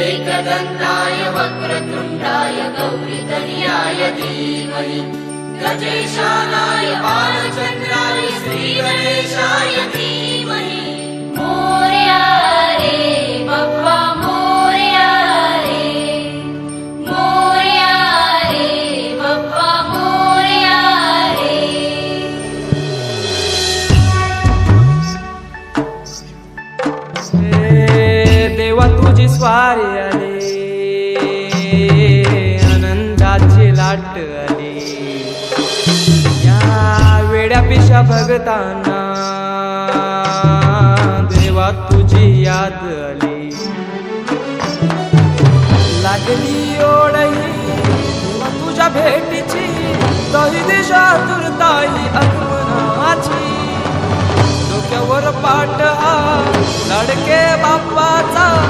एकदन्ताय वक्रतुण्डाय गौरीकन्याय धीमहि। गजेशानाय बालचन्द्राय श्रीगणेशाय धीमहि तुझी स्वारी आली आनंदाची लाट आली या वेड्या पिशा भगताना देवा तुझी याद आली लागली ओढही तुझ्या भेटीची दही दिशा तुरताई आगमनाची डोक्यावर पाट हा लडके बाप्पाचा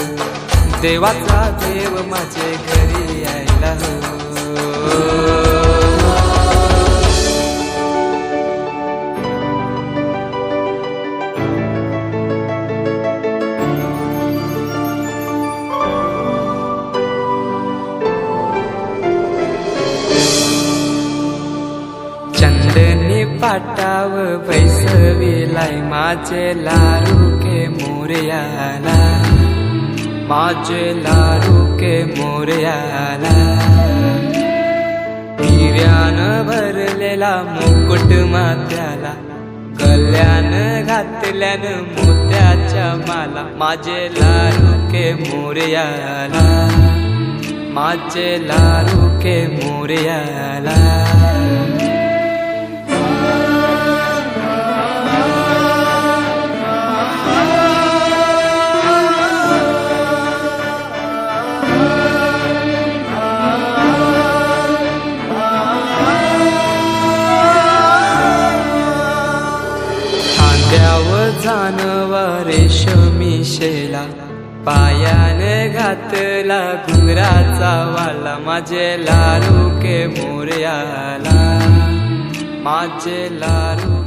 देवाचा देव माझे घरी यायला हो चंदनी पाटाव बैसविलाय माझे लारू के मोर्याला. माझे लाडू के मोरयाला. हिऱ्यान भरलेला मुकुट मात्याला कल्याण घातल्यान मोत्याच्या माला. माझे लाडू के मोर्याला. माझे लाडू के मोर्याला. खांद्यावर जानवा रेशमी शेला पायाने घातला घुंगराचा वाला माझे लारू के मोरयाला माझे लारू